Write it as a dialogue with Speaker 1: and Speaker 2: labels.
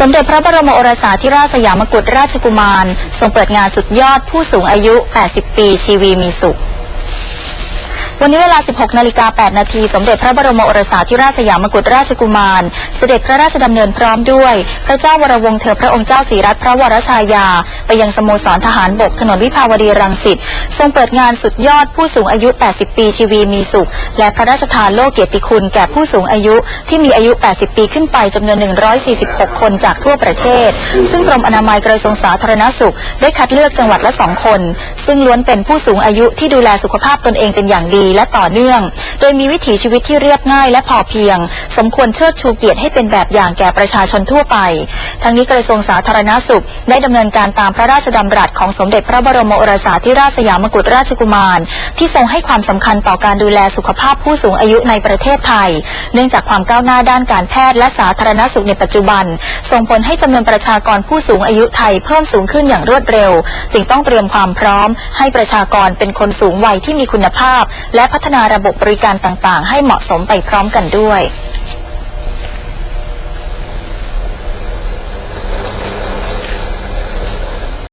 Speaker 1: สมเด็จพระบรมโอรสาธิราชสยามกุฎราชกุมาร ทรงเปิดงานสุดยอดผู้สูงอายุ 80 ปีชีวีมีสุข วันนี้เวลา 16 นาฬิกา 8 นาที สมเด็จพระบรมโอรสาธิราชสยามกุฎราชกุมาร เสด็จพระราชดำเนินพร้อมด้วย พระเจ้าวรวงศ์เธอพระองค์เจ้าศรีรัตนพระวรชายา ไปยังสโมสรทหารบกถนนวิภาวดีรังสิต ทรงเปิดงานสุดยอดผู้สูงอายุ 80 ปีชีวีมีสุข และพระราชทานโล่เกียรติคุณแก่ผู้สูงอายุที่มีอายุ 80 ปีขึ้นไปจำนวน 146 คนจากทั่วประเทศ ซึ่งกรมอนามัยกระทรวงสาธารณสุข ได้คัดเลือกจังหวัดละ 2 คน ซึ่งล้วนเป็นผู้สูงอายุที่ดูแลสุขภาพตนเองเป็นอย่างดีและต่อเนื่อง โดยมีวิถีชีวิตที่เรียบง่ายและพอเพียง สมควรเชิดชูเกียรติให้เป็นแบบอย่างแก่ประชาชนทั่วไป ทั้งนี้กระทรวงสาธารณสุข ได้ดำเนินการตามพระราชดำรัสของสมเด็จพระบรมโอรสาธิราชสยามกุฎราชกุมาร ที่ทรงให้ความสำคัญต่อการดูแลสุขภาพผู้สูงอายุในประเทศไทย เนื่องจากความก้าวหน้าด้านการแพทย์และสาธารณสุขในปัจจุบัน ส่งผลให้จำนวนประชากรผู้สูงอายุไทยเพิ่มสูงขึ้นอย่างรวดเร็ว จึงต้องเตรียมความพร้อม ให้ประชากรเป็นคนสูงวัยที่มีคุณภาพ และพัฒนาระบบบริการต่างๆ ให้เหมาะสมไปพร้อมกันด้วย